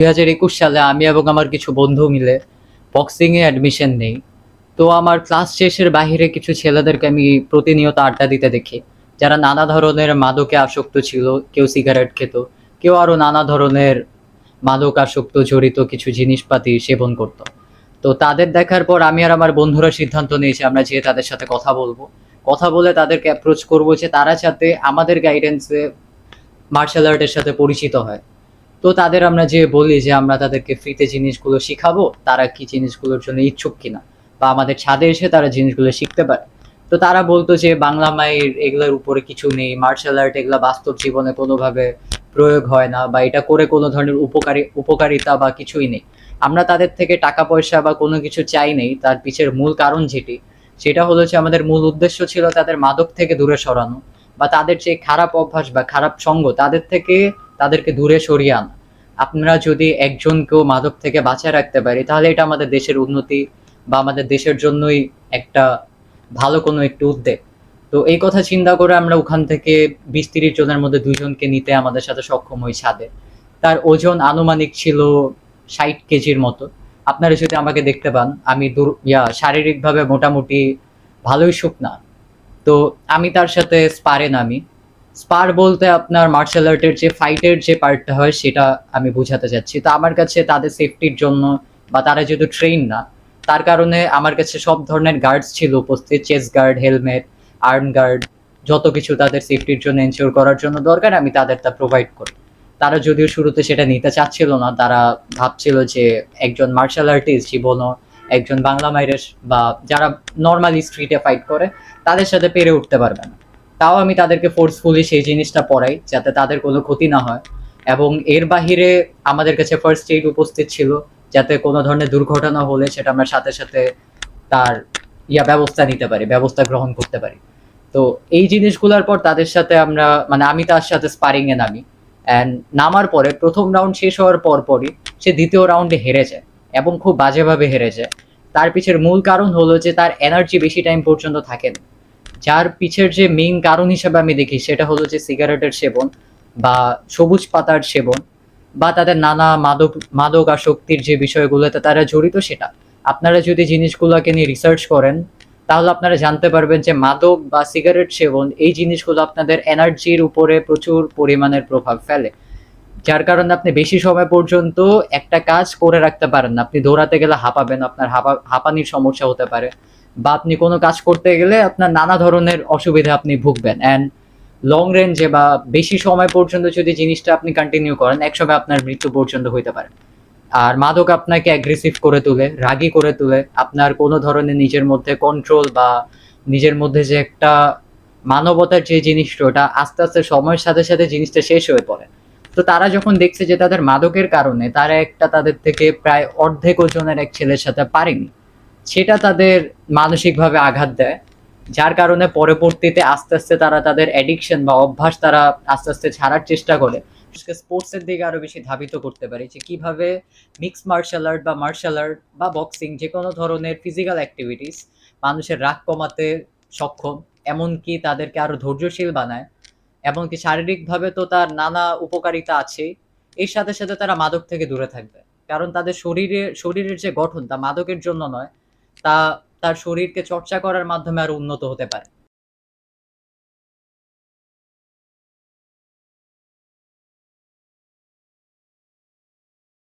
দুই হাজার একুশ সালে আমি এবং আমার কিছু বন্ধু মিলে বক্সিংয়ে অ্যাডমিশন নেই। তো আমার ক্লাস শেষের বাইরে কিছু ছেলেদেরকে আমি প্রতিনিয়ত আড্ডা দিতে দেখি। যারা নানা ধরনের মাদকে আসক্ত ছিল, কেউ সিগারেট খেত, কেউ আরও নানা ধরনের মাদক আসক্ত, জড়িত কিছু জিনিসপাতি সেবন করত। তো তাদের দেখার পর আমি আর আমার বন্ধুরা সিদ্ধান্ত নিয়েছি, আমরা যেয়ে তাদের সাথে কথা বলব। কথা বলে তাদেরকে অ্যাপ্রোচ করব যে তারা যাতে আমাদের গাইডেন্সে মার্শাল আর্টের সাথে পরিচিত হয়। তো তাদের আমরা যে বলি যে আমরা তাদেরকে ফ্রিতে জিনিসগুলো শিখাবো, তারা কি জিনিসগুলোর জন্য ইচ্ছুক কিনা? বা আমাদের ছাদে এসে তারা জিনিসগুলো শিখতে পারে। তো তারা বলতো যে বাংলা মায়ের এগুলোর উপরে কিছু নেই মার্শাল আর্ট এগুলো বাস্তব জীবনে কোনোভাবে প্রয়োগ হয় না বা এটা করে কোনো ধরনের উপকারী, উপকারিতা বা কিছুই নেই। আমরা তাদের থেকে টাকা পয়সা বা কোনো কিছু চাই নেই, তার পিছের মূল কারণ যেটি, সেটা হলো যে আমাদের মূল উদ্দেশ্য ছিল তাদের মাদক থেকে দূরে সরানো বা তাদের যে খারাপ অভ্যাস বা খারাপ সঙ্গ, তাদের থেকে তাদেরকে দূরে সরিয়ে আনা। আপনারা যদি একজনকেও মাদক থেকে বাঁচায় রাখতে পারি, তাহলে এটা আমাদের দেশের উন্নতি বা আমাদের দেশের জন্যই একটা ভালো কোনো একটি উদ্যোগ। তো এই কথা চিন্তা করে আমরা ওখান থেকে বিশ তিরিশ জনের মধ্যে দুইজনকে নিতে আমাদের সাথে সক্ষম হই ছাদে। তার ওজন আনুমানিক ছিল ষাট কেজির মতো। আপনারা যদি আমাকে দেখতে পান, আমি দূর, ইয়া, শারীরিকভাবে মোটামুটি ভালোই শুকনা তো আমি তার সাথে স্পারে নামি স্পার বলতে আপনার মার্শাল আর্টের যে ফাইটের যে পার্টটা হয়, সেটা আমি বোঝাতে চাচ্ছি। তো আমার কাছে তাদের সেফটির জন্য বা তারা যেহেতু ট্রেন না, তার কারণে আমার কাছে সব ধরনের গার্ডস ছিল উপস্থিত। Chest guard helmet arm guard যত কিছু তাদের সেফটির জন্য এনশিওর করার জন্য দরকার, আমি তাদের তা প্রোভাইড করি। তারা যদিও শুরুতে সেটা নিতে চাচ্ছিল না, তারা ভাবছিল যে একজন মার্শাল আর্টিস্ট জীবনও একজন বাংলা মাইরের বা যারা নর্মালি স্ট্রিটে ফাইট করে, তাদের সাথে পেরে উঠতে পারবে না। তাও আমি তাদেরকে ফোর্সফুলি সেই জিনিসটা পড়াই, যাতে তাদের কোনো ক্ষতি না হয়। এবং এর বাহিরে আমাদের কাছে ফার্স্ট এইড উপস্থিত ছিল, যাতে কোনো ধরনের দুর্ঘটনা হলে সেটা আমরা সাথে সাথে তার, ইয়া ব্যবস্থা নিতে পারি, ব্যবস্থা গ্রহণ করতে পারি। তো এই জিনিসগুলোর পর তাদের সাথে আমরা মানে আমি তার সাথে স্পারিং এ নামি। অ্যান্ড নামার পরে প্রথম রাউন্ড শেষ হওয়ার পর পরই সে দ্বিতীয় রাউন্ডে হেরে যায় এবং খুব বাজেভাবে হেরে যায়। তার পিছের মূল কারণ হলো যে তার এনার্জি বেশি টাইম পর্যন্ত থাকে না। যার পিছের যে মেইন কারণ হিসেবে আমি দেখি সেটা হলো যে সিগারেটের সেবন বা সবুজ পাতার সেবন বা তাদের নানা মাদক মাদক আসক্তির যে বিষয়গুলোতে তারা জড়িত সেটা। আপনারা যদি জিনিসগুলোকে নিয়ে রিসার্চ করেন, তাহলে আপনারা জানতে পারবেন যে মাদক বা সিগারেট সেবন এই জিনিসগুলো আপনাদের এনার্জির উপরে প্রচুর পরিমাণের প্রভাব ফেলে। যার কারণে আপনি বেশি সময় পর্যন্ত একটা কাজ করে রাখতে পারেন না। আপনি দৌড়াতে গেলে হাঁপাবেন, আপনার হাঁপা, হাঁপানির সমস্যা হতে পারে। বা আপনি কোনো কাজ করতে গেলে আপনার নানা ধরনের অসুবিধা আপনি ভুগবেন। অ্যান্ড লং রেঞ্জে বা বেশি সময় পর্যন্ত যদি জিনিসটা আপনি কন্টিনিউ করেন, একসময় আপনার মৃত্যু পর্যন্ত হইতে পারে। আর মাদক আপনাকে অ্যাগ্রেসিভ করে তোলে, রাগী করে তোলে, আপনার কোনো ধরনের নিজের মধ্যে কন্ট্রোল বা নিজের মধ্যে যে একটা মানবতার যে জিনিসটা, ওটা আস্তে আস্তে সময়ের সাথে সাথে জিনিসটা শেষ হয়ে পড়ে। তো তারা যখন দেখছে যে তাদের মাদকের কারণে, তারা একটা তাদের থেকে প্রায় অর্ধেক ওজনের এক ছেলের সাথে পারেনি। সেটা তাদের মানসিকভাবে আঘাত দেয়, যার কারণে পরবর্তীতে আস্তে আস্তে তারা তাদের অ্যাডিকশন বা অভ্যাস তারা আস্তে আস্তে ছাড়ার চেষ্টা করে। স্পোর্টসের দিকে আরও বেশি ধাবিত করতে পারে যে কীভাবে মিক্স মার্শাল আর্ট বা মার্শাল আর্ট বা বক্সিং যে কোনো ধরনের ফিজিক্যাল অ্যাক্টিভিটিস মানুষের রাগ কমাতে সক্ষম, এমনকি তাদেরকে আরও ধৈর্যশীল বানায়, এমনকি শারীরিকভাবে তো তার নানা উপকারিতা আছে, এর সাথে সাথে তারা মাদক থেকে দূরে থাকবে। কারণ তাদের শরীরে, শরীরের যে গঠন তা মাদকের জন্য নয় তা তার শরীরকে চর্চা করার মাধ্যমে আরও উন্নত হতে পারে।